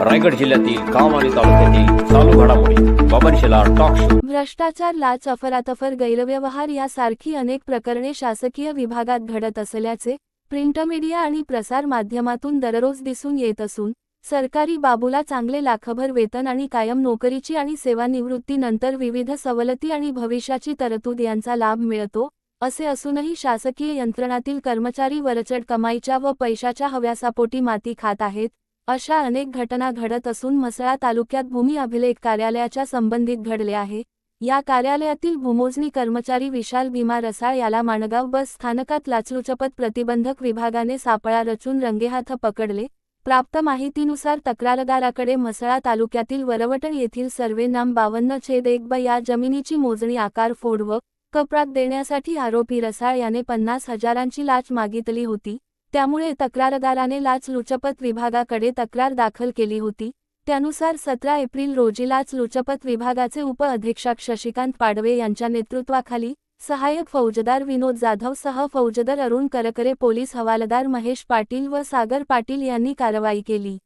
रायगड जिल्ह्यातील काम आणि तालुक्यातील चालू घडामोडी बाबरशेला टॉक शो भ्रष्टाचार लाच अफरातफर गैरव्यवहार यासारखी अनेक प्रकरणे शासकीय विभागात घडत असल्याचे प्रिंट मीडिया आणि प्रसार माध्यमातून दररोज दिसून येत असून सरकारी बाबूला चांगले लाखभर वेतन आणि कायम नोकरीची आणि सेवानिवृत्तीनंतर विविध सवलती आणि भविष्याची तरतूद यांचा लाभ मिळतो असे असूनही शासकीय यंत्रणातील कर्मचारी वरचढ कमाईच्या व पैशाच्या हव्यासापोटी माती खात आहेत अशा अनेक घटना घडत असून म्हसळा तालुक्यात भूमी अभिलेख कार्यालयाच्या संबंधित घडले आहे. या कार्यालयातील भूमोजणी कर्मचारी विशाल भीमा रसाळ याला माणगाव बस स्थानकात लाचलुचपत प्रतिबंधक विभागाने सापळा रचून रंगेहाथ पकडले. प्राप्त माहितीनुसार तक्रारदाराकडे म्हसळा तालुक्यातील वरवटण येथील सर्वे नाम बावन्न छेद एक ब या जमिनीची मोजणी आकार फोड व कपरात देण्यासाठी आरोपी रसाळ याने पन्नास हजारांची लाच मागितली होती. त्यामुळे तक्रारदाराने लाच लुचपत विभागाकडे तक्रार दाखल केली होती. त्यानुसार सतरा एप्रिल रोजी लाच लुचपत विभागाचे उप अधीक्षक शशिकांत पाडवे यांच्या नेतृत्वाखाली सहाय्यक फौजदार विनोद जाधव सह फौजदार अरुण करकरे पोलीस हवालदार महेश पाटील व सागर पाटील यांनी कारवाई केली.